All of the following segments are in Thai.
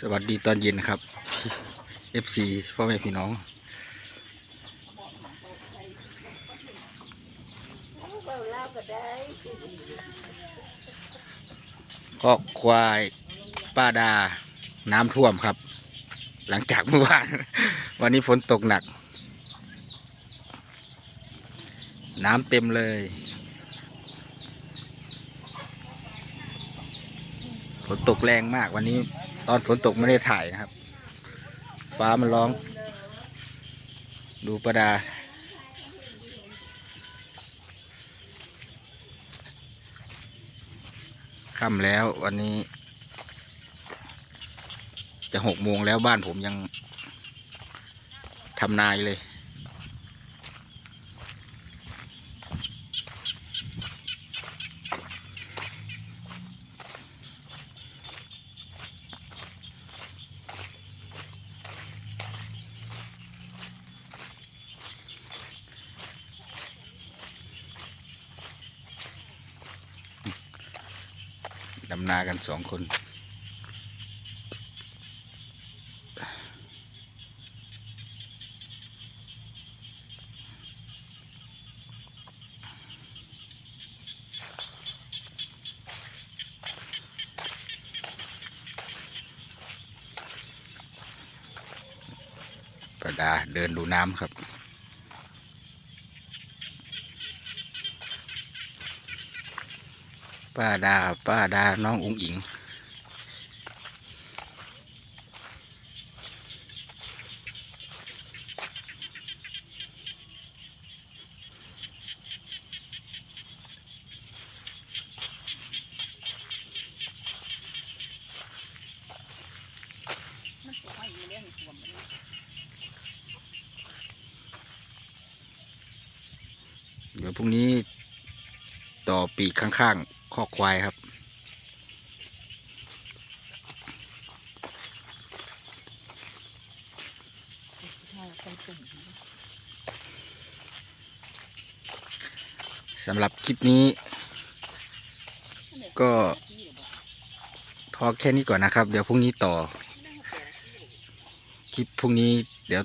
สวัสดีตอนเย็นครับ FC พ่อแม่พี่น้องก็ควายป้าดาน้ำท่วมครับ หลังจากเมื่อวาน วันนี้ฝนตกหนัก น้ำเต็มเลยฝนตกแรงมากวันนี้ ตอนฝนตกไม่ได้ถ่ายนะครับ ฟ้ามันร้อง ดูประดา ค่ำแล้ววันนี้ จะหกโมงแล้วบ้านผมยังทำนายเลยำนากันสองคนประดาเดินดูน้ำครับ ป้าดา ป้าดา น้องอุ๋งอิงเดี๋ยวพรุ่งนี้ต่อปีกข้างๆ ข้อกควายครับ สำหรับคลิปนี้ ก็พอแค่นี้ก่อนนะครับ เดี๋ยวพรุ่งนี้ต่อ คลิปพรุ่งนี้เดี๋ยว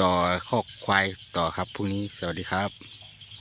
ต่อข้อกควายต่อครับพรุ่งนี้สวัสดีครับ